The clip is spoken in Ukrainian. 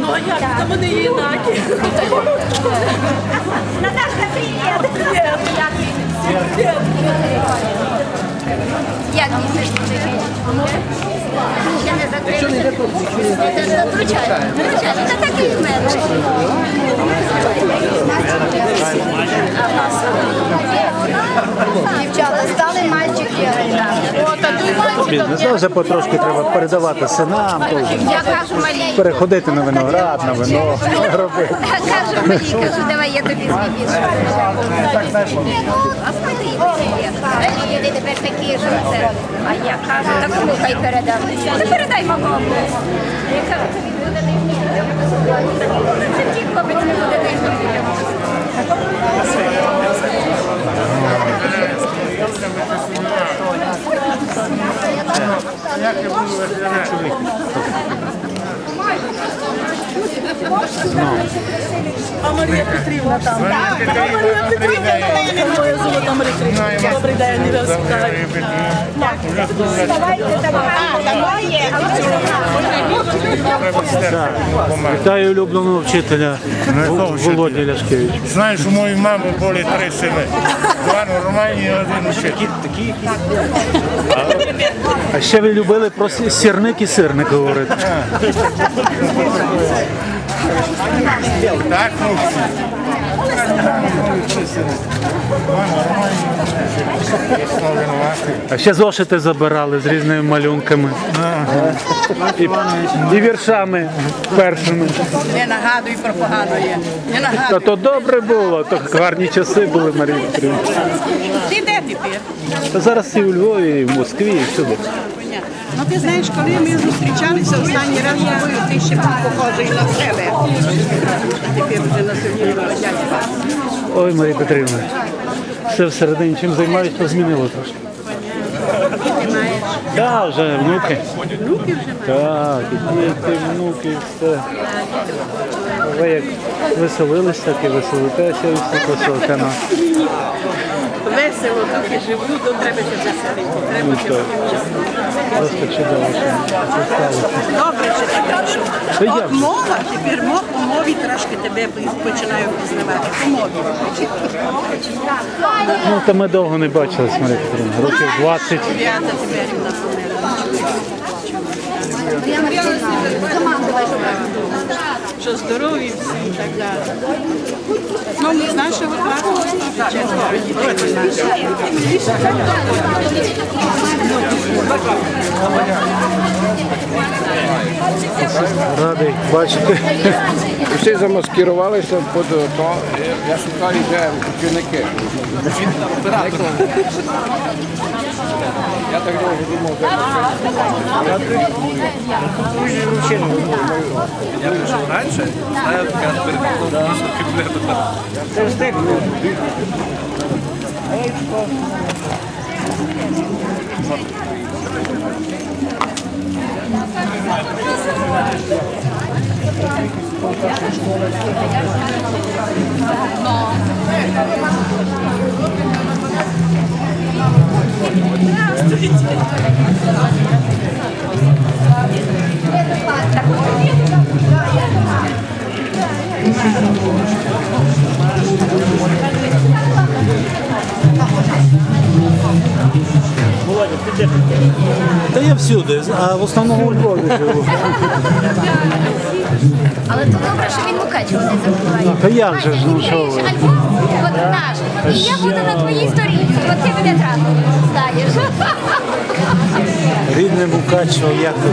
Ну а як? Це вони є інакі. Наташка, привіт! Як місяць? Я не закрию. Це. Вручаю. Це такий в мене. Мальчик. Ну, Це вже потрошки треба передавати синам, то малій. переходити на виноград, на вино робити. Кажу мені, кажу, давай я тобі звідси. А смотри. Люди тепер такі, що це. А я кажу, так кому хай передам. Це передай мамому. Я кажу, А Марія буду там. А Марія Петрівна там. неї не моє золото Марія Петрівна. Добрий день. Вітаю улюбленого вчителя Володя Ляшкевич. Знаєш, у моєї мами були три сини. Два нормальні і один вчитель. А ще ви любили про сі- сірник і сирник говорити. Так, ну, А ще зошити забирали з різними малюнками. І, і віршами першими. Не нагадуй про поганої. Не Та то добре було, то гарні часи були Марія Петрівна. Ти де тепер? Зараз і у Львові, і в Москві, і всюди. Ну ти знаєш, коли ми зустрічалися останній раз з тобою, ти ще був похожий на себе. А тепер вже на Сергія дядька. Ой, Марія Петрівна. Все всередині чим займаюсь, то змінило трошки. Ти маєш Так, вже внуки. внуків вже маєш. Так, і діти, внуки, все. Ви як веселились, так і веселитеся, і все красота. На. Весело, поки живу, то треба ще веселити. Треба ще Просто чудово, що. Добре, що ти прийшов. От мова, тепер мов по мові трошки тебе починаю пізнавати. По мові. Ну, та ми довго не Марія Петрівна. Років 20. Ребята тепер їм напомнили. Що здорові всі і так далі. Ну, не з нашого класу Радий бачити. Всі замаскирувалися під то. Я шукаю, де працівники. Я так довго думав, де Я прийшов раніше, а я така перед тим кабінету. Та я всюди, а в основному у Львові живу. Але то добре, що він Мукачево не забуває. Та як же ж, ну що ви? Альбом от наш. І я буду на твоїй сторінці. От ти мене трапу знаєш. Рідне Мукачево, як тут?